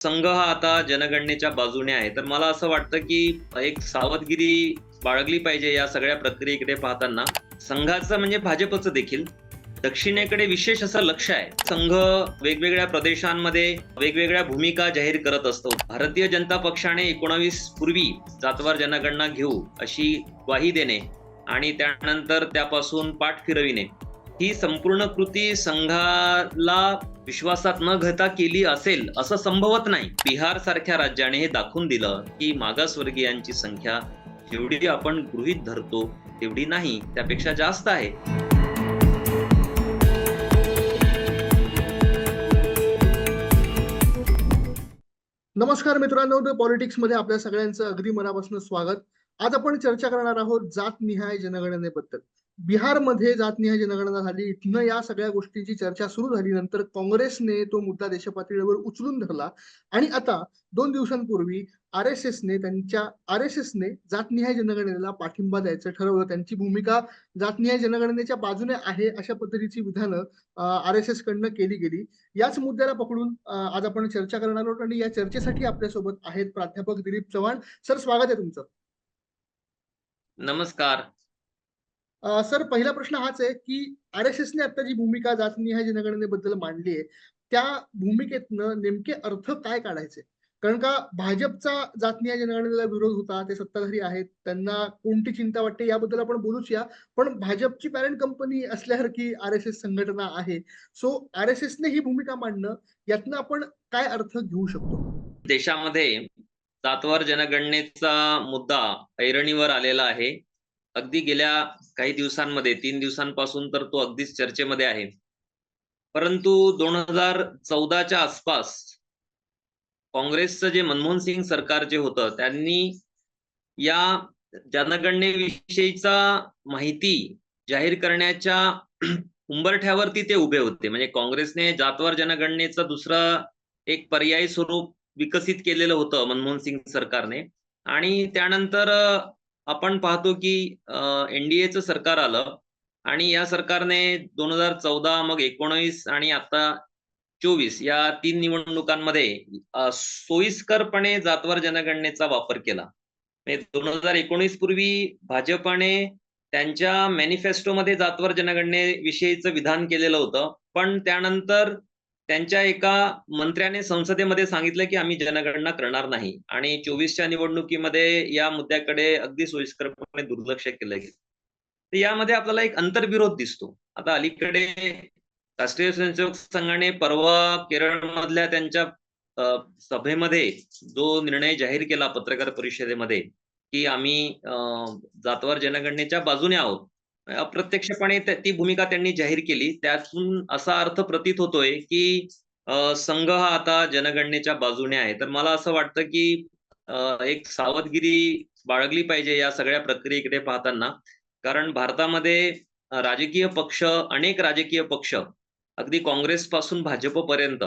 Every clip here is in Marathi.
संघ हा आता जनगणनेच्या बाजूने आहे. तर मला असं वाटतं की एक सावधगिरी बाळगली पाहिजे या सगळ्या प्रक्रियेकडे पाहताना. संघाचं म्हणजे भाजपचं देखील. दक्षिणेकडे विशेष असं लक्ष आहे. संघ वेगवेगळ्या प्रदेशांमध्ये वेगवेगळ्या भूमिका जाहीर करत असतो. भारतीय जनता पक्षाने एकोणावीस पूर्वी जातवार जनगणना घेऊ अशी ग्वाही देणे आणि त्यानंतर त्यापासून पाठ फिरविणे. ही संपूर्ण कृती संघाला विश्वासात न घेता केली असेल असं संभवत नाही. बिहार सारख्या राज्याने हे दाखवून दिलं की मागासवर्गीयांची संख्या जेवढी आपण गृहीत धरतो तेवढी नाही त्यापेक्षा जास्त आहे. नमस्कार मित्रांनो द पॉलिटिक्समध्ये आपल्या सगळ्यांचं अगदी मनापासून स्वागत. आज आपण चर्चा करणार आहोत जातनिहाय जनगणनेबद्दल. बिहारमध्ये जातनिहाय जनगणना झाली. इथनं या सगळ्या गोष्टींची चर्चा सुरू झाली. नंतर काँग्रेसने तो मुद्दा देशपातळीवर उचलून धरला. आणि आता दोन दिवसांपूर्वी आर एस एसने त्यांच्या आर एस एसने जातनिहाय जनगणनेला पाठिंबा द्यायचं ठरवलं. त्यांची भूमिका जातनिहाय जनगणनेच्या बाजूने आहे अशा पद्धतीची विधानं आर एस एस कडनं केली गेली. याच मुद्द्याला पकडून आज आपण चर्चा करणार आहोत. आणि या चर्चेसाठी आपल्यासोबत आहेत प्राध्यापक दिलीप चव्हाण. सर स्वागत आहे तुमचं. नमस्कार. अं, सर पहिला प्रश्न हाच आहे की आर एस एसने आता जी भूमिका जातनिहाय जनगणनेबद्दल मांडली आहे त्या भूमिकेतनं नेमके अर्थ काय काढायचे? कारण का भाजपचा जातनिहाय जनगणनेला विरोध होता ते सत्ताधारी आहेत त्यांना कोणती चिंता वाटते याबद्दल आपण बोलूच या पण भाजपची पॅरेंट कंपनी असल्यासारखी आर एस एस संघटना आहे सो आर एस एसने ही भूमिका मांडणं यातनं आपण काय अर्थ घेऊ शकतो? देशामध्ये जातवार जनगणनेचा मुद्दा ऐरणीवर आलेला आहे. अगदी गेल्या काही दिवसांमध्ये तीन दिवसांपासून तर तो अगदीच चर्चेमध्ये आहे. परंतु दोन हजार चौदाच्या आसपास काँग्रेसचं जे मनमोहन सिंग सरकार जे होतं त्यांनी या जनगणनेविषयीचा माहिती जाहीर करण्याच्या उंबरठ्यावरती ते उभे होते. म्हणजे काँग्रेसने जातवार जनगणनेचं दुसरं एक पर्यायी स्वरूप विकसित केलेलं होतं मनमोहन सिंग सरकारने. आणि त्यानंतर आपण पाहतो की एनडीएचं सरकार आलं. आणि या सरकारने दोन हजार चौदा मग एकोणीस आणि आता चोवीस या तीन निवडणुकांमध्ये सोयीस्करपणे जातवार जनगणनेचा वापर केला. म्हणजे दोन हजार एकोणीस पूर्वी भाजपने त्यांच्या मॅनिफेस्टोमध्ये जातवार जनगणनेविषयीचं विधान केलेलं होतं. पण त्यानंतर त्यांच्या एका मंत्र्याने संसदेमध्ये सांगितलं की आम्ही जनगणना करणार नाही. आणि चोवीसच्या निवडणुकीमध्ये या मुद्द्याकडे अगदी सोयीस्करपणे दुर्लक्ष केलं गेलं. तर यामध्ये आपल्याला एक अंतर्विरोध दिसतो. आता अलीकडे राष्ट्रीय स्वयंसेवक संघाने परवा केरळमधल्या त्यांच्या सभेमध्ये जो निर्णय जाहीर केला पत्रकार परिषदेमध्ये की आम्ही जातवार जनगणनेच्या बाजूने आहोत अप्रत्यक्षपणे ती भूमिका त्यांनी जाहीर केली. त्यातून असा अर्थ प्रतीत होतोय की संघ हा आता जनगणनेच्या बाजूने आहे. तर मला असं वाटतं की एक सावधगिरी बाळगली पाहिजे या सगळ्या प्रक्रियेकडे पाहताना. कारण भारतामध्ये राजकीय पक्ष अनेक राजकीय पक्ष अगदी काँग्रेस पासून भाजपपर्यंत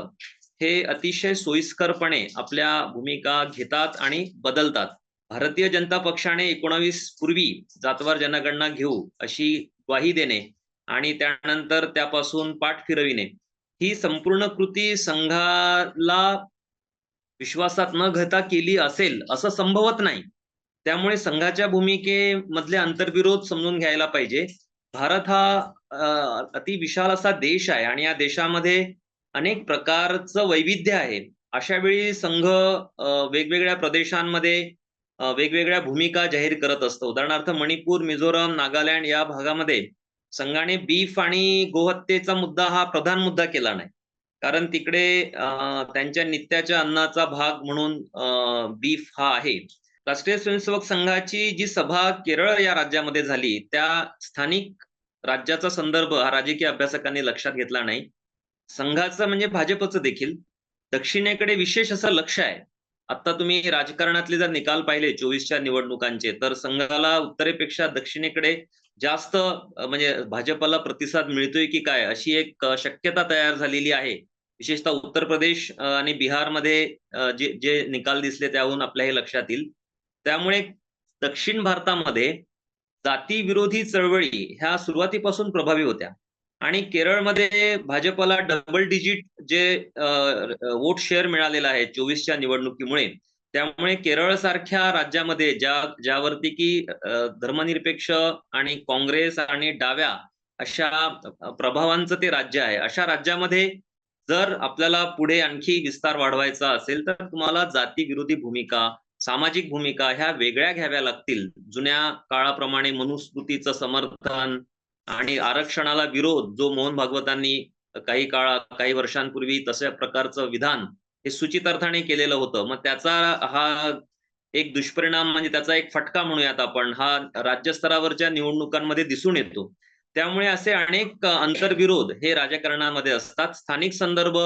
हे अतिशय सोयीस्करपणे आपल्या भूमिका घेतात आणि बदलतात. भारतीय जनता पक्षाने एकोणावीस पूर्वी जातवार जनगणना घेऊ अशी ग्वाही देणे आणि त्यानंतर त्यापासून पाठ फिरविणे. ही संपूर्ण कृती संघाला विश्वासात न घेता केली असेल असं संभवत नाही. त्यामुळे संघाच्या भूमिकेमधले आंतरविरोध समजून घ्यायला पाहिजे. भारत हा अति विशाल असा देश आहे आणि या देशामध्ये अनेक प्रकारचं वैविध्य आहे. अशा वेळी संघ वेगवेगळ्या प्रदेशांमध्ये वेगवेगळ्या भूमिका जाहीर करत असतो. उदाहरणार्थ मणिपूर मिझोरम नागालँड या भागामध्ये संघाने बीफ आणि गोहत्येचा मुद्दा हा प्रधान मुद्दा केला नाही. कारण तिकडे त्यांच्या नित्याच्या अन्नाचा भाग म्हणून बीफ हा आहे. राष्ट्रीय स्वयंसेवक संघाची जी सभा केरळ या राज्यामध्ये झाली त्या स्थानिक राज्याचा संदर्भ हा राजकीय अभ्यासकांनी लक्षात घेतला नाही. संघाचं म्हणजे भाजपचं देखील. दक्षिणेकडे विशेष असं लक्ष आहे. आता तुम्ही राजकारणातले जर निकाल पाहिले चोवीसच्या निवडणुकांचे तर संघाला उत्तरेपेक्षा दक्षिणेकडे जास्त म्हणजे भाजपला प्रतिसाद मिळतोय की काय अशी एक शक्यता तयार झालेली आहे. विशेषतः उत्तर प्रदेश आणि बिहारमध्ये जे जे निकाल दिसले त्याहून आपल्या हे लक्षात येईल. त्यामुळे दक्षिण भारतामध्ये जातीविरोधी चळवळी ह्या सुरुवातीपासून प्रभावी होत्या. आणि केरळमध्ये भाजपला डबल डिजिट जे वोट शेअर मिळालेला आहे चोवीसच्या निवडणुकीमुळे त्यामुळे केरळ सारख्या राज्यामध्ये ज्या ज्यावरती की धर्मनिरपेक्ष आणि काँग्रेस आणि डाव्या अशा प्रभावांचं ते राज्य आहे. अशा राज्यामध्ये जर आपल्याला पुढे आणखी विस्तार वाढवायचा असेल तर तुम्हाला जातीविरोधी भूमिका सामाजिक भूमिका ह्या वेगळ्या घ्याव्या लागतील. जुन्या काळाप्रमाणे मनुस्मृतीचं समर्थन आणि आरक्षणाला विरोध जो मोहन भागवतांनी काही काळा काही वर्षांपूर्वी तशा प्रकारचं विधान हे सूचितार्थाने केलेलं होतं. मग त्याचा हा एक दुष्परिणाम म्हणजे त्याचा एक फटका म्हणूयात आपण. हा राज्यस्तरावरच्या निवडणुकांमध्ये दिसून येतो. त्यामुळे असे अनेक आंतरविरोध हे राजकारणामध्ये असतात. स्थानिक संदर्भ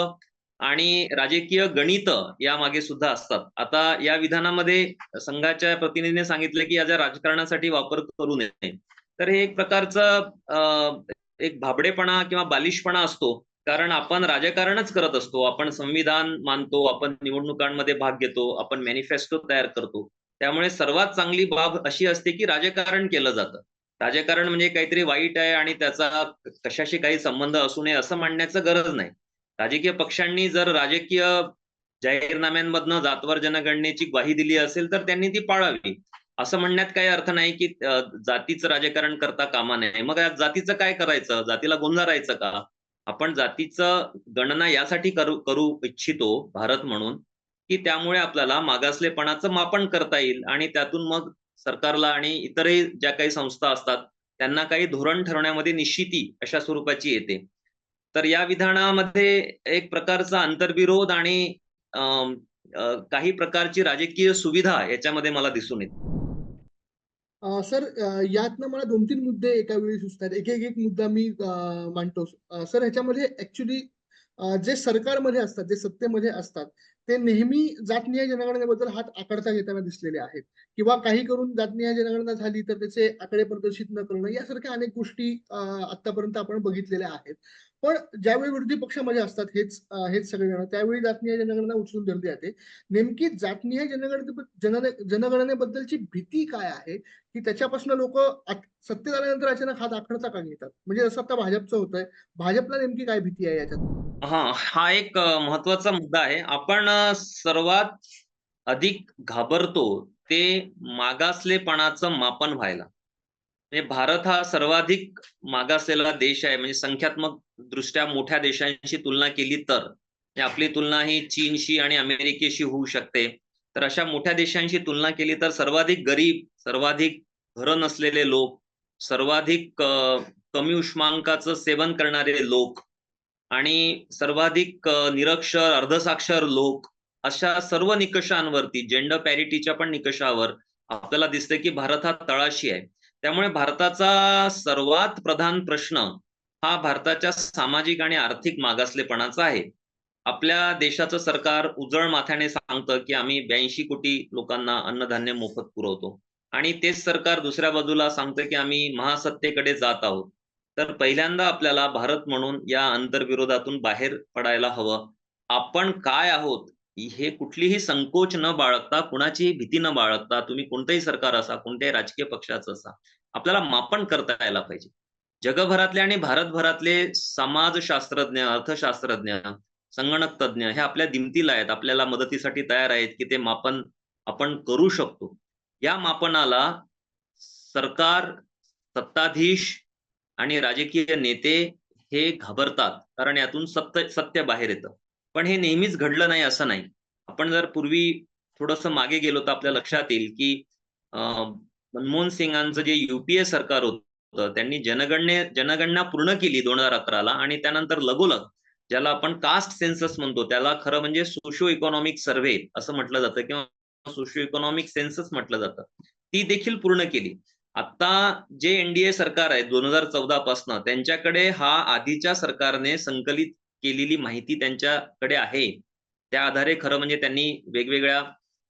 आणि राजकीय गणित यामागे सुद्धा असतात. आता या विधानामध्ये संघाच्या प्रतिनिधीने सांगितलं की याच्या राजकारणासाठी वापर करू नये. तर हे एक प्रकारचं एक भाबडेपणा किंवा बालिशपणा असतो. कारण आपण राजकारणच करत असतो. आपण संविधान मानतो आपण निवडणुकांमध्ये भाग घेतो आपण मॅनिफेस्टो तयार करतो. त्यामुळे सर्वात चांगली बाब अशी असते की राजकारण केलं जातं. राजकारण म्हणजे काहीतरी वाईट आहे आणि त्याचा कशाशी काही संबंध असू नये असं मांडण्याचं गरज नाही. राजकीय पक्षांनी जर राजकीय जाहीरनाम्यांमधनं जातवर जनगणनेची ग्वाही दिली असेल तर त्यांनी ती पाळावी. असं म्हणण्यात काही अर्थ नाही की जातीचं राजकारण करता कामा नये. मग या जातीचं काय करायचं? जातीला गुंजारायचं का? आपण जातीचं गणना यासाठी करू करू इच्छितो भारत म्हणून की त्यामुळे आपल्याला मागासलेपणाचं मापन करता येईल आणि त्यातून मग सरकारला आणि इतरही ज्या काही संस्था असतात त्यांना काही धोरण ठरवण्यामध्ये निश्चिती अशा स्वरूपाची येते. तर या विधानामध्ये एक प्रकारचा आंतरविरोध आणि काही प्रकारची राजकीय सुविधा याच्यामध्ये मला दिसून येते. सर यातनं मला दोन तीन मुद्दे एका वेळी सुचतात. एक एक एक मुद्दा मी मांडतो. सर ह्याच्यामध्ये ऍक्च्युली जे सरकारमध्ये असतात जे सत्तेमध्ये असतात ते नेहमी जातनीय जनगणनेबद्दल हात आकडता घेताना दिसलेले आहेत. किंवा काही करून जातनीय जनगणना झाली तर त्याचे आकडे प्रदर्शित न करणं यासारख्या अनेक गोष्टी आतापर्यंत आपण बघितलेल्या आहेत. पण ज्यावेळी विरोधी पक्षामध्ये असतात हेच हेच सगळे जण. त्यावेळी जातनीय जनगणना उचलून धरली जाते. नेमकी जातनीय जनगणने जनगणनेबद्दलची भीती काय आहे? की त्याच्यापासून लोक सत्तेत आल्यानंतर अचानक हात आखडता का घेतात? म्हणजे जसं आता भाजपचं होतंय. भाजपला नेमकी काय भीती आहे याच्यात? हा हा एक महत्त्वाचा मुद्दा आहे. आपण सर्वात अधिक घाबरतो ते मागासलेपणाचं मापन व्हायला. म्हणजे भारत हा सर्वाधिक मागासलेला देश आहे. म्हणजे संख्यात्मक दृष्ट्या मोठ्या देशांशी तुलना केली तर. म्हणजे आपली तुलना ही चीनशी आणि अमेरिकेशी होऊ शकते. तर अशा मोठ्या देशांशी तुलना केली तर सर्वाधिक गरीब सर्वाधिक घरं नसलेले लोक सर्वाधिक कमी उष्मांकाचं सेवन करणारे लोक आणि सर्वाधिक निरक्षर अर्धसाक्षर लोक अशा सर्व निकषांवरती जेंडर पॅरिटीच्या पण निकषावर आपल्याला दिसतं की भारत हा तळाशी आहे. त्यामुळे भारताचा सर्वात प्रधान प्रश्न हा भारताच्या सामाजिक आणि आर्थिक मागासलेपणाचा आहे. आपल्या देशाचं सरकार उजळ माथ्याने सांगतं की आम्ही ब्याऐंशी कोटी लोकांना अन्नधान्य मोफत पुरवतो. आणि तेच सरकार दुसऱ्या बाजूला सांगतं की आम्ही महासत्तेकडे जात आहोत. तर पहिल्यांदा आपल्याला भारत म्हणून या आंतरविरोधातून बाहेर पडायला हवं. आपण काय आहोत? हे कुठलीही संकोच न बाळगता कुणाचीही भीती न बाळगता तुम्ही कोणतंही सरकार असा कोणत्याही राजकीय पक्षाचं असा आपल्याला मापन करता यायला पाहिजे. जगभरातले आणि भारतभरातले समाजशास्त्रज्ञ अर्थशास्त्रज्ञ संगणक तज्ज्ञ हे आपल्या दिमतीला आहेत. आपल्याला मदतीसाठी तयार आहेत की ते मापन आपण करू शकतो. या मापनाला सरकार सत्ताधीश आणि राजकीय नेते हे घाबरतात. कारण यातून सत्य सत्य बाहेर येतं. पण हे नेहमीच घडलं नाही असं नाही. आपण जर पूर्वी थोडस मागे गेलो तर आपल्या लक्षात येईल की अं, मनमोहन सिंगांचं जे युपीए सरकार होतं त्यांनी जनगणने जनगणना पूर्ण केली दोन हजार अकराला आणि त्यानंतर लगोलग ज्याला आपण कास्ट सेन्सस म्हणतो त्याला खरं म्हणजे सोशो इकॉनॉमिक सर्व्हे असं म्हटलं जातं किंवा सोशो इकॉनॉमिक सेन्सस म्हटलं जातं. ती देखील पूर्ण केली. आता जे एनडीए सरकार आहे दोन हजार चौदा पासनं त्यांच्याकडे हा आधीच्या सरकारने संकलित केलेली माहिती त्यांच्याकडे आहे. त्या आधारे खरं म्हणजे त्यांनी वेगवेगळ्या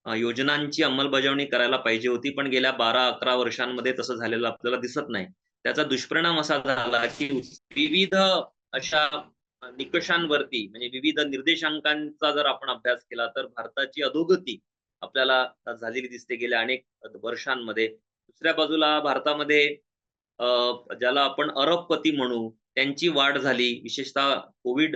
योजनांची अंमलबजावणी करायला पाहिजे होती पण गेल्या बारा अकरा वर्षांमध्ये तसं झालेलं आपल्याला दिसत नाही. त्याचा दुष्परिणाम असा झाला की विविध अशा निकषांवरती म्हणजे विविध निर्देशांकांचा जर आपण अभ्यास केला तर भारताची अधोगती आपल्याला झालेली दिसते. गेल्या अनेक वर्षांमध्ये दुसऱ्या बाजूला भारतामध्ये ज्याला आपण अरबपती म्हणू त्यांची वाढ झाली. विशेषतः कोविड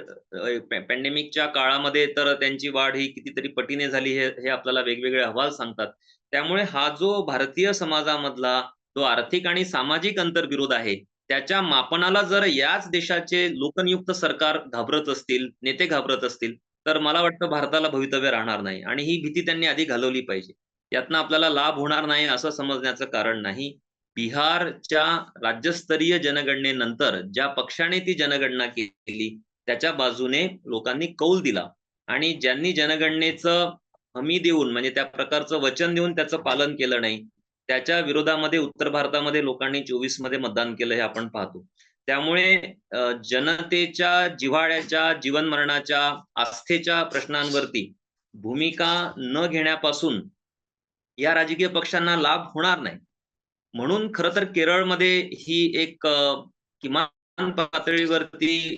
पॅन्डेमिकच्या काळामध्ये तर त्यांची वाढ ही कितीतरी पटीने झाली हे हे आपल्याला वेगवेगळे अहवाल सांगतात. त्यामुळे हा जो भारतीय समाजामधला जो आर्थिक आणि सामाजिक अंतर्विरोध आहे त्याच्या मापनाला जर याच देशाचे लोकनियुक्त सरकार घाबरत असतील नेते घाबरत असतील तर मला वाटतं भारताला भवितव्य राहणार नाही आणि ही भीती त्यांनी आधी घालवली पाहिजे. यातनं आपल्याला लाभ होणार नाही असं समजण्याचं कारण नाही. बिहारच्या राज्यस्तरीय जनगणनेनंतर ज्या पक्षाने ती जनगणना केली त्याच्या बाजूने लोकांनी कौल दिला. आणि ज्यांनी जनगणनेचं हमी देऊन म्हणजे त्या प्रकारचं वचन देऊन त्याचं पालन केलं नाही त्याच्या विरोधामध्ये उत्तर भारतामध्ये लोकांनी चोवीसमध्ये मतदान केलं हे आपण पाहतो. त्यामुळे जनतेच्या जिव्हाळ्याच्या जीवन मरणाच्या आस्थेच्या प्रश्नांवरती भूमिका न घेण्यापासून या राजकीय पक्षांना लाभ होणार नाही. म्हणून खर तर केरळमध्ये ही एक किमान पातळीवरती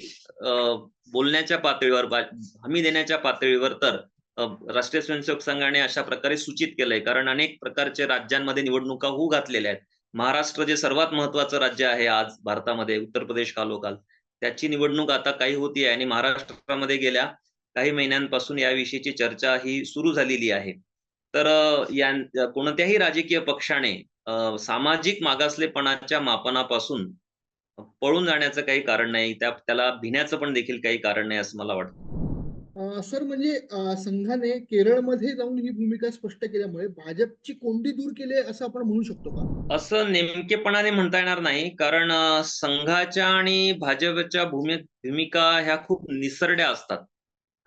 बोलण्याच्या पातळीवर हमी देण्याच्या पातळीवर तर राष्ट्रीय स्वयंसेवक संघाने अशा प्रकारे सूचित केलंय. कारण अनेक प्रकारचे राज्यांमध्ये निवडणुका होऊ घातलेल्या आहेत. महाराष्ट्र जे सर्वात महत्वाचं राज्य आहे आज भारतामध्ये उत्तर प्रदेश कालोकाल त्याची निवडणूक आता काही होती आहे आणि महाराष्ट्रामध्ये गेल्या काही महिन्यांपासून याविषयीची चर्चा ही सुरू झालेली आहे. तर या कोणत्याही राजकीय पक्षाने सामाजिक मागासलेपणाच्या मापनापासून पळून जाण्याचं काही कारण नाही त्या त्याला भिण्याचं पण देखील काही कारण नाही असं मला वाटतं. सर म्हणजे संघाने केरळमध्ये जाऊन ही भूमिका स्पष्ट केल्यामुळे भाजपची कोंडी दूर केली असं आपण म्हणू शकतो का? असं नेमकेपणाने म्हणता येणार नाही कारण संघाच्या आणि भाजपच्या भूमिका ह्या खूप निसरड्या असतात.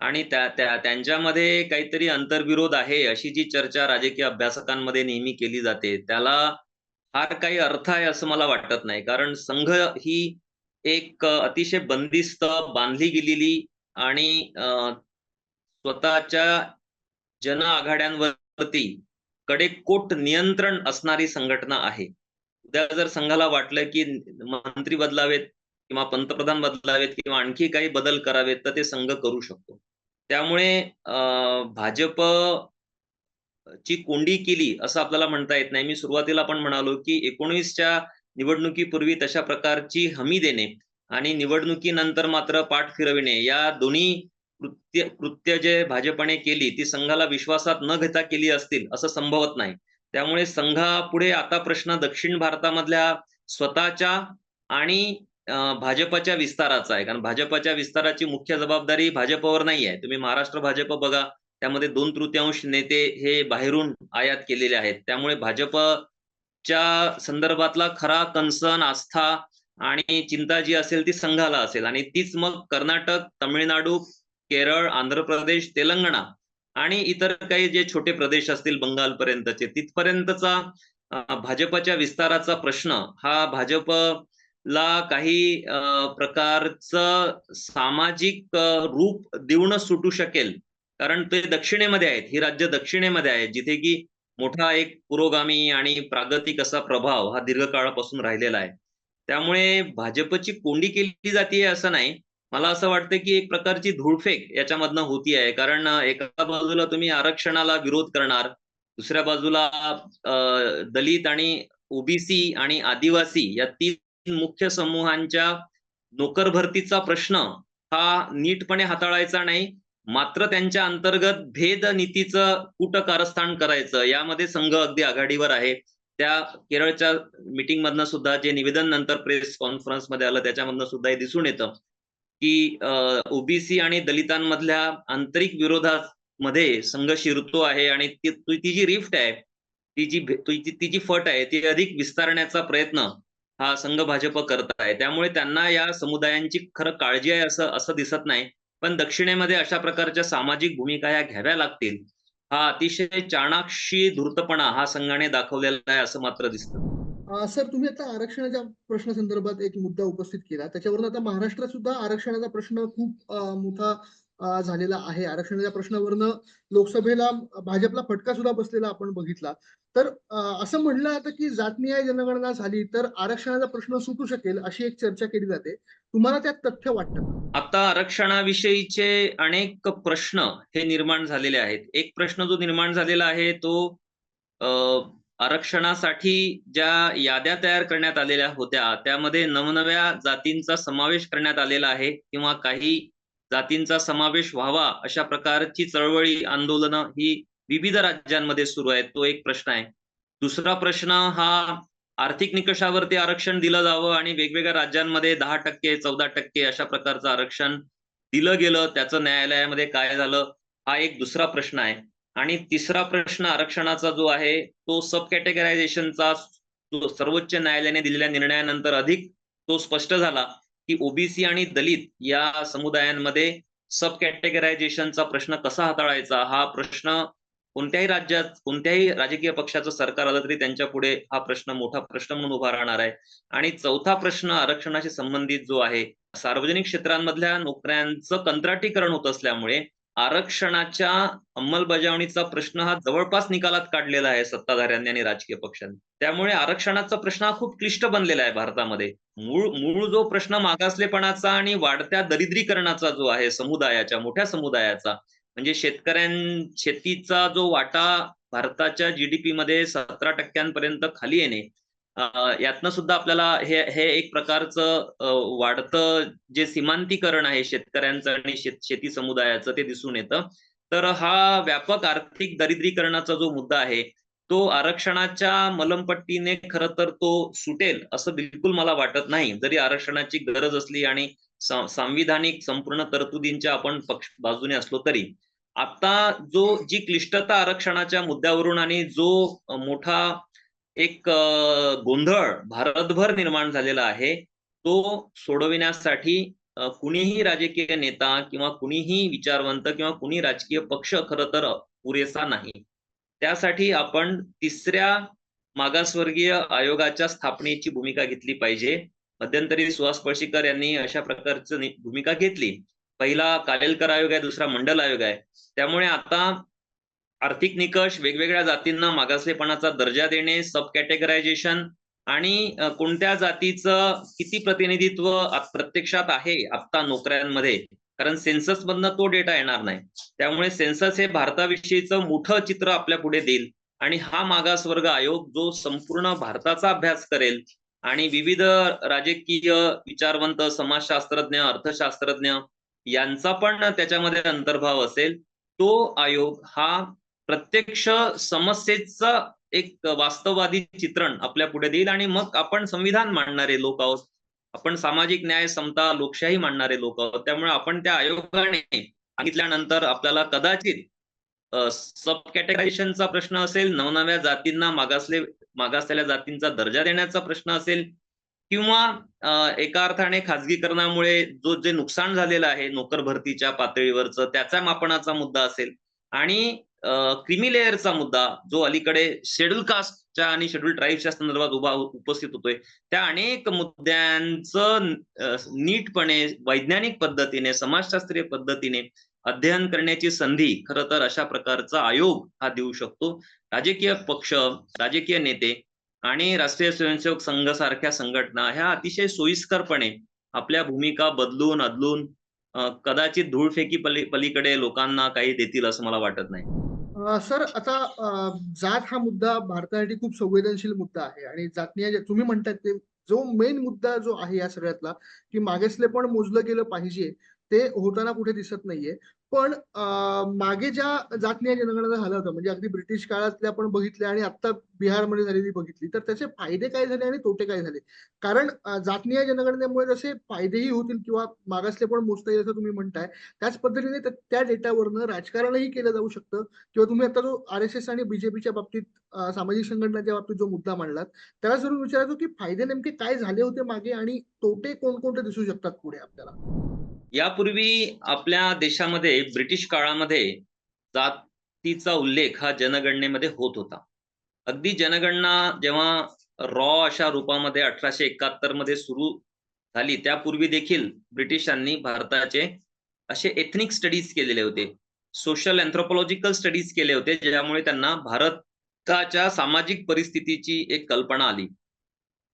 आणि त्या त्या त्यांच्यामध्ये काहीतरी अंतर्विरोध आहे अशी जी चर्चा राजकीय अभ्यासकांमध्ये नेहमी केली जाते त्याला फार काही अर्थ आहे असं मला वाटत नाही. कारण संघ ही एक अतिशय बंदिस्त बांधली गेलेली आणि स्वतःच्या जन आघाड्यांवरती कडेकोट नियंत्रण असणारी संघटना आहे. उद्या जर संघाला वाटलं की मंत्री बदलावेत किंवा पंतप्रधान बदलावेत किंवा आणखी काही बदल करावेत तर ते संघ करू शकतो. त्यामुळे भाजप ची कोंडी केली असं आपल्याला म्हणता येत नाही. मी सुरुवातीला पण म्हणालो की एकोणीसच्या निवडणुकीपूर्वी तशा प्रकारची हमी देणे आणि निवडणुकीनंतर मात्र पाठ फिरविणे या दोन्ही कृत्य कृत्य जे भाजपने केली ती संघाला विश्वासात न घेता केली असतील असं संभवत नाही. त्यामुळे संघापुढे आता प्रश्न दक्षिण भारतामधल्या स्वतःच्या आणि भाजपच्या विस्ताराचा आहे. कारण भाजपच्या विस्ताराची मुख्य जबाबदारी भाजपवर नाही आहे. तुम्ही महाराष्ट्र भाजप बघा. त्यामध्ये दोन तृतीयांश नेते हे बाहेरून आयात केलेले आहेत. त्यामुळे भाजपच्या संदर्भातला खरा कन्सर्न आस्था आणि चिंता जी असेल ती संघाला असेल. आणि तीच मग कर्नाटक तमिळनाडू केरळ आंध्र प्रदेश तेलंगणा आणि इतर काही जे छोटे प्रदेश असतील बंगालपर्यंतचे तिथपर्यंतचा भाजपच्या विस्ताराचा प्रश्न हा भाजप ला काही प्रकारचं सामाजिक रूप देऊन सुटू शकेल. कारण ते दक्षिणेमध्ये आहेत. ही राज्य दक्षिणेमध्ये आहेत जिथे की मोठा एक पुरोगामी आणि प्रागतिक असा प्रभाव हा दीर्घकाळापासून राहिलेला आहे. त्यामुळे भाजपची कोंडी केली जाते असं नाही. मला असं वाटतं की एक प्रकारची धूळफेक याच्यामधनं होती आहे कारण एका बाजूला तुम्ही आरक्षणाला विरोध करणार दुसऱ्या बाजूला दलित आणि ओबीसी आणि आदिवासी या तीन मुख्य समूहांच्या नोकर भरतीचा प्रश्न हा नीटपणे हाताळायचा नाही मात्र त्यांच्या अंतर्गत भेद नीतीचं कुठं कारस्थान करायचं यामध्ये संघ अगदी आघाडीवर आहे. त्या केरळच्या मिटिंग मधनं सुद्धा जे निवेदन नंतर प्रेस कॉन्फरन्समध्ये आलं त्याच्यामधनं सुद्धा हे दिसून येतं की ओबीसी आणि दलितांमधल्या आंतरिक विरोधामध्ये संघ शिरतो आहे आणि ती जी रिफ्ट आहे ती जी ती जी फट आहे ती अधिक विस्तारण्याचा प्रयत्न हा संघ भाजप करत आहे. त्यामुळे त्यांना या समुदायांची खरं काळजी आहे असं असं दिसत नाही. पण दक्षिणेमध्ये अशा प्रकारच्या सामाजिक भूमिका ह्या घ्याव्या लागतील. हा अतिशय चाणाक्षी धूर्तपणा हा संघाने दाखवलेला आहे असं मात्र दिसतं. सर तुम्ही आता आरक्षणाच्या प्रश्नासंदर्भात एक मुद्दा उपस्थित केला. त्याच्यावरून आता महाराष्ट्रात सुद्धा आरक्षणाचा प्रश्न खूप मोठा झालेला आहे. आरक्षणाच्या प्रश्नावरनं लोकसभेला भाजपला फटका सुद्धा बसलेला आपण बघितला. तर असं म्हणलं जातं की जातनिहाय जनगणना झाली तर आरक्षणाचा प्रश्न सुटू शकेल अशी एक चर्चा केली जाते. तुम्हाला त्यात तथ्य वाटतं आता आरक्षणाविषयीचे अनेक प्रश्न हे निर्माण झालेले आहेत. एक प्रश्न जो निर्माण झालेला आहे तो आरक्षणासाठी ज्या याद्या तयार करण्यात आलेल्या होत्या त्यामध्ये नवनव्या जातींचा समावेश करण्यात आलेला आहे किंवा काही जातींचा समावेश व्हावा अशा प्रकारची चळवळी आंदोलनं ही विविध राज्यांमध्ये सुरू आहेत तो एक प्रश्न आहे. दुसरा प्रश्न हा आर्थिक निकषावरती आरक्षण दिलं जावं आणि वेगवेगळ्या राज्यांमध्ये दहा टक्के चौदा टक्के अशा प्रकारचं आरक्षण दिलं गेलं त्याचं न्यायालयामध्ये काय झालं हा एक दुसरा प्रश्न आहे. आणि तिसरा प्रश्न आरक्षणाचा जो आहे तो सब कॅटेगरायझेशनचा सर्वोच्च न्यायालयाने दिलेल्या निर्णयानंतर अधिक तो स्पष्ट झाला. की ओबीसी आणि दलित या समुदायांमध्ये सब कॅटेगरायझेशनचा प्रश्न कसा हाताळायचा? हा प्रश्न कोणत्याही राज्यात कोणत्याही राजकीय पक्षाचं सरकार आलं तरी त्यांच्या पुढे हा प्रश्न मोठा प्रश्न म्हणून उभा राहणार आहे. आणि चौथा प्रश्न आरक्षणाशी संबंधित जो आहे सार्वजनिक क्षेत्रांमधल्या नोकऱ्यांचं कंत्राटीकरण होत असल्यामुळे आरक्षणाच्या अंमलबजावणीचा प्रश्न हा जवळपास निकालात काढलेला आहे सत्ताधाऱ्यांनी आणि राजकीय पक्षांनी. त्यामुळे आरक्षणाचा प्रश्न हा खूप क्लिष्ट बनलेला आहे भारतामध्ये. मूळ मूळ जो प्रश्न मागासलेपणाचा आणि वाढत्या दरिद्रीकरणाचा जो आहे समुदायाच्या मोठ्या समुदायाचा म्हणजे शेतकऱ्यां शेतीचा जो वाटा भारताच्या जीडीपी मध्ये सतरा टक्क्यांपर्यंत खाली येणे यातनं सुद्धा आपल्याला हे हे एक प्रकारचं वाढतं जे सीमांतीकरण आहे शेतकऱ्यांचं आणि शेती समुदायाचं ते दिसून येतं. तर हा व्यापक आर्थिक दरिद्रीकरणाचा जो मुद्दा आहे तो आरक्षणाच्या मलमपट्टीने खरं तर तो सुटेल असं बिलकुल मला वाटत नाही. जरी आरक्षणाची गरज असली आणि सांविधानिक संपूर्ण तरतुदींच्या आपण पक्ष बाजूने असलो तरी आता जो जी क्लिष्टता आरक्षणाच्या मुद्द्यावरून आणि जो मोठा एक गोंधळ भारतभर निर्माण झालेला आहे. तो सोडविण्यासाठी कुणीही राजकीय नेता किंवा कुणीही विचारवंत किंवा कुणी राजकीय पक्ष खर तर पुरेसा नाही. त्यासाठी आपण तिसऱ्या मागासवर्गीय आयोगाच्या स्थापनेची भूमिका घेतली पाहिजे. मध्यंतरी सुहास पळशीकर यांनी अशा प्रकारची भूमिका घेतली. पहिला कालेलकर आयोग आहे दुसरा मंडल आयोग आहे. त्यामुळे आता आर्थिक निकष वेगवेगळ्या जातींना मागासलेपणाचा दर्जा देणे सब कॅटेगरायझेशन आणि कोणत्या जातीचं किती प्रतिनिधित्व प्रत्यक्षात आहे आत्ता नोकऱ्यांमध्ये? कारण सेन्सस मधनं तो डेटा येणार नाही. त्यामुळे सेन्सस हे भारताविषयीचं मोठं चित्र आपल्या पुढे देईल आणि हा मागासवर्ग आयोग जो संपूर्ण भारताचा अभ्यास करेल आणि विविध राजकीय विचारवंत समाजशास्त्रज्ञ अर्थशास्त्रज्ञ यांचा पण त्याच्यामध्ये अंतर्भाव असेल तो आयोग हा प्रत्यक्ष समस्येचं एक वास्तववादी चित्रण आपल्या पुढे देईल आणि मग आपण संविधान मांडणारे लोक आहोत. आपण सामाजिक न्याय समता लोकशाही मांडणारे लोक आहोत. त्यामुळे आपण त्या आयोगाने सांगितल्यानंतर आपल्याला कदाचित सब कॅटेगरायझेशनचा प्रश्न असेल नवनव्या जातींना मागासले मागासलेल्या जातींचा दर्जा देण्याचा प्रश्न असेल किंवा एका अर्थाने खाजगीकरणामुळे जो जे नुकसान झालेलं आहे नोकर भरतीच्या पातळीवरचं त्याच्या मापनाचा मुद्दा असेल. आणि क्रिमी लेअरचा मुद्दा जो अलीकडे शेड्यूल कास्टच्या आणि शेड्यूल ट्राईबच्या संदर्भात उभा उपस्थित होतोय त्या अनेक मुद्द्यांचं नीटपणे वैज्ञानिक पद्धतीने समाजशास्त्रीय पद्धतीने अध्ययन करण्याची संधी खर तर अशा प्रकारचा आयोग हा देऊ शकतो. राजकीय पक्ष राजकीय नेते आणि राष्ट्रीय स्वयंसेवक संघ सारख्या संघटना ह्या अतिशय सोयीस्करपणे आपल्या भूमिका बदलून अदलून कदाचित धूळफेकी पली पलीकडे लोकांना काही देतील असं मला वाटत नाही. सर आता जात हा मुद्दा भारतासाठी खूप संवेदनशील मुद्दा आहे आणि जातनीय तुम्ही म्हणतात ते जो मेन मुद्दा जो आहे या सगळ्यातला की मागेसले पण मोजलं गेलं पाहिजे ते होताना कुठे दिसत नाहीये. पण मागे ज्या जातनीय जनगणना झालं होतं म्हणजे अगदी ब्रिटिश काळातल्या आपण बघितल्या आणि आता बिहारमध्ये झालेली बघितली तर त्याचे फायदे काय झाले आणि तोटे काय झाले? कारण जातनीय जनगणनेमुळे जसे फायदेही होतील किंवा मागासले पण मोजता येईल असं तुम्ही म्हणताय त्याच पद्धतीने त्या डेटावरनं राजकारणही केलं जाऊ शकतं. किंवा तुम्ही आता जो आर एस एस आणि बीजेपीच्या बाबतीत सामाजिक संघटनाच्या बाबतीत जो मुद्दा मांडलात त्याला जरूर विचारायचो की फायदे नेमके काय झाले होते मागे आणि तोटे कोणकोणते दिसू शकतात पुढे आपल्याला? यापूर्वी आपल्या देशामध्ये ब्रिटिश काळामध्ये जातीचा उल्लेख हा जनगणनेमध्ये होत होता. अगदी जनगणना जेव्हा रॉ अशा रूपामध्ये अठराशे एकाहत्तरमध्ये सुरू झाली त्यापूर्वी देखील ब्रिटिशांनी भारताचे असे एथनिक स्टडीज केलेले होते सोशल अँथ्रोपॉलॉजिकल स्टडीज केले होते ज्यामुळे त्यांना भारताच्या सामाजिक परिस्थितीची एक कल्पना आली.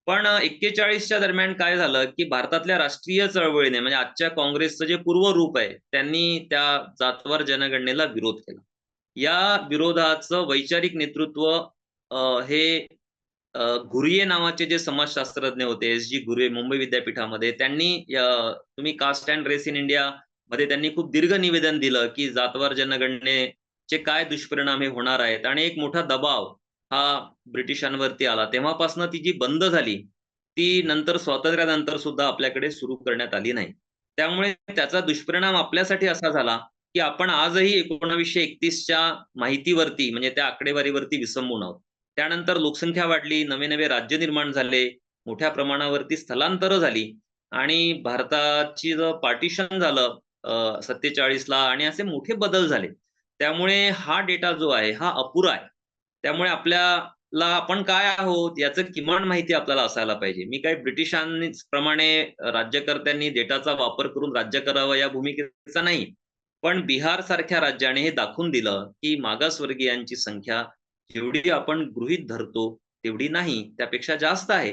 पण एक्केचाळीसच्या दरम्यान काय झालं की भारतातल्या राष्ट्रीय चळवळीने म्हणजे आजच्या काँग्रेसचं जे पूर्व रूप आहे त्यांनी त्या जातवार जनगणनेला विरोध केला. या विरोधाचं वैचारिक नेतृत्व हे घुरिये नावाचे जे समाजशास्त्रज्ञ होते एस जी घुरिये मुंबई विद्यापीठामध्ये त्यांनी तुम्ही caste and race in India मध्ये त्यांनी खूप दीर्घ निवेदन दिलं की जातवार जनगणनेचे काय दुष्परिणाम हे होणार आहेत आणि एक मोठा दबाव हा ब्रिटिशांवरती आला. तेव्हापासून ती जी बंद झाली ती नंतर स्वातंत्र्यानंतर सुद्धा आपल्याकडे सुरू करण्यात आली नाही. त्यामुळे त्याचा दुष्परिणाम आपल्यासाठी असा झाला की आपण आजही एकोणावीसशे एकतीसच्या माहितीवरती म्हणजे त्या आकडेवारीवरती विसंबून आहोत. त्यानंतर लोकसंख्या वाढली नवे नवे राज्य निर्माण झाले मोठ्या प्रमाणावरती स्थलांतर झाली आणि भारताची जर पार्टिशन झालं सत्तेचाळीसला आणि असे मोठे बदल झाले. त्यामुळे हा डेटा जो आहे हा अपुरा आहे. त्यामुळे आपल्याला आपण काय आहोत याचं किमान माहिती आपल्याला असायला पाहिजे. मी काही ब्रिटिशांनीच प्रमाणे राज्यकर्त्यांनी डेटाचा वापर करून राज्य करावं या भूमिकेचा नाही. पण बिहार सारख्या राज्याने हे दाखवून दिलं की मागासवर्गीयांची संख्या जेवढी आपण गृहीत धरतो तेवढी नाही त्यापेक्षा जास्त आहे.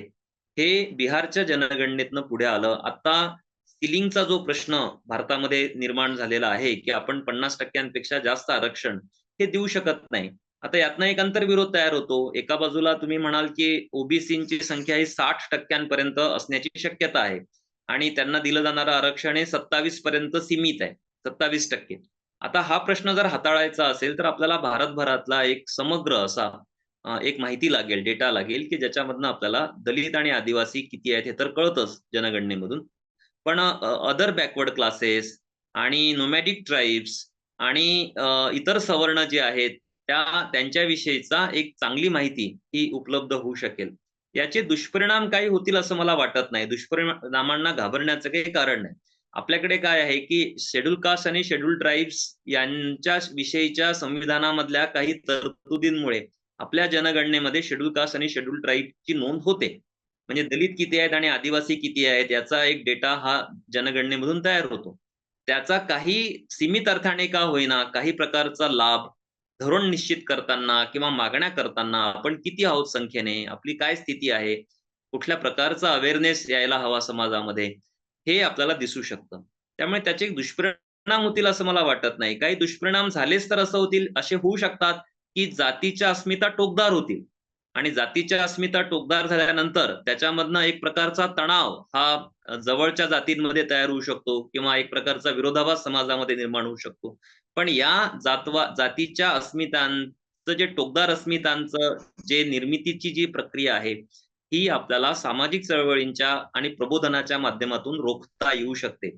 हे बिहारच्या जनगणनेतनं पुढे आलं. आता सिलिंगचा जो प्रश्न भारतामध्ये निर्माण झालेला आहे की आपण पन्नास टक्क्यांपेक्षा जास्त आरक्षण हे देऊ शकत नाही. आता यातनं एक अंतर्विरोध तयार होतो. एका बाजूला तुम्ही म्हणाल की ओबीसीची संख्या ही साठ टक्क्यांपर्यंत असण्याची शक्यता आहे. आणि त्यांना दिलं जाणारं आरक्षण हे सत्तावीस पर्यंत सीमित आहे. सत्तावीस टक्के. आता हा प्रश्न जर हाताळायचा असेल तर आपल्याला भारतभरातला एक समग्र असा एक माहिती लागेल डेटा लागेल की ज्याच्यामधनं आपल्याला दलित आणि आदिवासी किती आहेत हे तर कळतच जनगणनेमधून. पण अदर बॅकवर्ड क्लासेस आणि नोमॅडिक ट्राईब्स आणि इतर सवर्ण जे आहेत त्या त्यांच्याविषयीचा एक चांगली माहिती ही उपलब्ध होऊ शकेल. याचे दुष्परिणाम काही होतील असं मला वाटत नाही. दुष्परिणामांना घाबरण्याचं काही कारण नाही. आपल्याकडे काय आहे की शेड्यूल कास्ट आणि शेड्यूल ट्राईब्स यांच्या विषयीच्या संविधानामधल्या काही तरतुदींमुळे आपल्या जनगणनेमध्ये शेड्यूल कास्ट आणि शेड्यूल ट्राईबची नोंद होते. म्हणजे दलित किती आहेत आणि आदिवासी किती आहेत याचा एक डेटा हा जनगणनेमधून तयार होतो. त्याचा काही सीमित अर्थाने का होईना काही प्रकारचा लाभ धोरण निश्चित करताना किंवा मागण्या करताना आपण किती आहोत संख्येने? आपली काय स्थिती आहे? कुठल्या प्रकारचा अवेअरनेस यायला हवा समाजामध्ये? हे आपल्याला दिसू शकतं. त्यामुळे त्याचे दुष्परिणाम होतील असं मला वाटत नाही. काही दुष्परिणाम झालेच तर असं होतील असे होऊ शकतात की जातीच्या अस्मिता टोकदार होतील. आणि जातीच्या अस्मिता टोकदार झाल्यानंतर त्याच्यामधनं एक प्रकारचा तणाव हा जवळच्या जातींमध्ये तयार होऊ शकतो किंवा एक प्रकारचा विरोधाभास समाजामध्ये निर्माण होऊ शकतो. पण या जातवा जातीच्या अस्मितांचं जे टोकदार अस्मितांचं जे निर्मितीची जी प्रक्रिया आहे ही आपल्याला सामाजिक चळवळींच्या आणि प्रबोधनाच्या माध्यमातून रोखता येऊ शकते.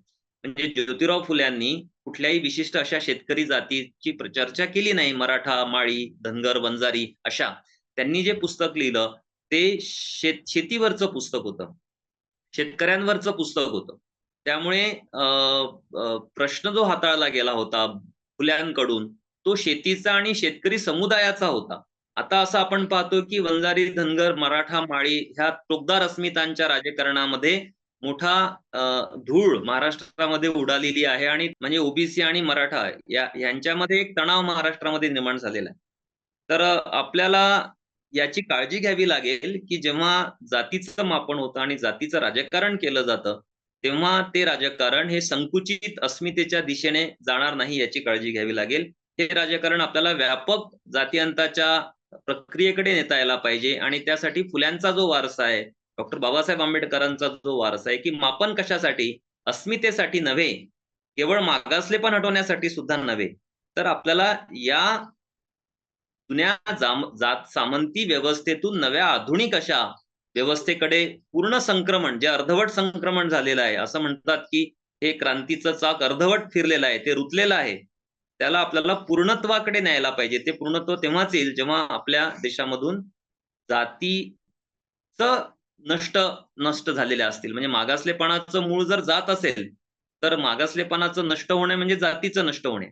म्हणजे ज्योतिराव फुल्यांनी कुठल्याही विशिष्ट अशा शेतकरी जातीची चर्चा केली नाही मराठा माळी धनगर वंजारी अशा. त्यांनी जे पुस्तक लिहिलं ते शेत शेतीवरचं पुस्तक होतं. शेतकऱ्यांवरचं पुस्तक होतं. त्यामुळे प्रश्न जो हाताळला गेला होता फुल्यांकडून तो शेतीचा आणि शेतकरी समुदायाचा होता. आता असं आपण पाहतो की वंजारी धनगर मराठा माळी ह्या टोकदार अस्मितांच्या राजकारणामध्ये मोठा धूळ महाराष्ट्रामध्ये उडालेली आहे आणि म्हणजे ओबीसी आणि मराठा या यांच्यामध्ये एक तणाव महाराष्ट्रामध्ये निर्माण झालेला आहे. तर आपल्याला याची काळजी घ्यावी लागेल की जेव्हा जातीचं मापन होतं आणि जातीचं राजकारण केलं जातं तेव्हा ते राजकारण हे संकुचित अस्मितेच्या दिशेने जाणार नाही याची काळजी घ्यावी लागेल. हे राजकारण आपल्याला व्यापक जातीयांताच्या प्रक्रियेकडे नेता यायला पाहिजे आणि त्यासाठी फुल्यांचा जो वारसा आहे डॉक्टर बाबासाहेब आंबेडकरांचा जो वारसा आहे की मापन कशासाठी अस्मितेसाठी नव्हे केवळ मागासलेपण हटवण्यासाठी सुद्धा नव्हे. तर आपल्याला या जुन्या जात सामंती व्यवस्थेतून नव्या आधुनिक अशा व्यवस्थेकडे पूर्ण संक्रमण जे अर्धवट संक्रमण झालेलं आहे असं म्हणतात की हे क्रांतीचं चाक अर्धवट फिरलेलं आहे ते रुतलेलं आहे. त्याला आपल्याला पूर्णत्वाकडे न्यायला पाहिजे. ते पूर्णत्व तेव्हाच येईल जेव्हा आपल्या देशामधून जातीच नष्ट नष्ट झालेल्या असतील. म्हणजे मागासलेपणाचं मूळ जर जात असेल तर मागासलेपणाचं नष्ट होणे म्हणजे जातीचं नष्ट होणे.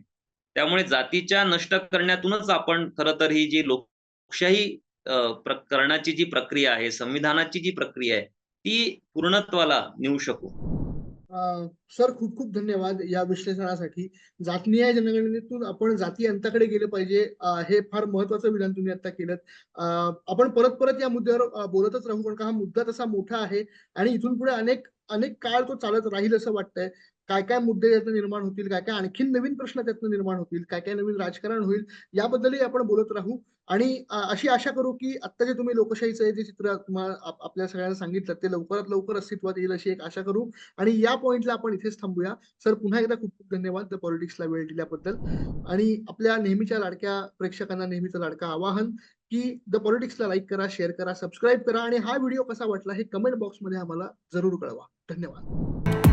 त्यामुळे जातीच्या नष्ट करण्यातूनच आपण खर तर ही जी लोकशाही करण्याची जी प्रक्रिया आहे संविधानाची जी प्रक्रिया आहे ती पूर्णत्वाला नेऊ शकू. सर खूप खूप धन्यवाद या विश्लेषणासाठी. जातनीय जनगणनेतून आपण जाती अंताकडे गेले पाहिजे. हे फार महत्वाचं विधान तुम्ही आता केलं आपण परत परत या मुद्द्यावर बोलतच राहू कारण का हा मुद्दा तसा मोठा आहे आणि इथून पुढे अनेक अनेक काळ तो चालत राहील असं वाटतंय. काय काय मुद्दे त्यातनं निर्माण होतील? काय काय आणखीन नवीन प्रश्न त्यातनं निर्माण होतील? काय काय नवीन राजकारण होईल? याबद्दलही आपण बोलत राहू. आणि अशी आशा करू की आता जे तुम्ही लोकशाहीचं हे जे चित्र आपल्या सगळ्यांना सांगितलं ते लवकरात लवकर अस्तित्वात येईल अशी एक आशा करू. आणि या पॉइंटला आपण इथेच थांबूया. सर पुन्हा एकदा खूप खूप धन्यवाद द पॉलिटिक्सला वेळ दिल्याबद्दल. आणि आपल्या नेहमीच्या लाडक्या प्रेक्षकांना नेहमीचं लाडकं आवाहन की द पॉलिटिक्सला लाईक करा शेअर करा सबस्क्राईब करा आणि हा व्हिडिओ कसा वाटला हे कमेंट बॉक्समध्ये आम्हाला जरूर कळवा. धन्यवाद.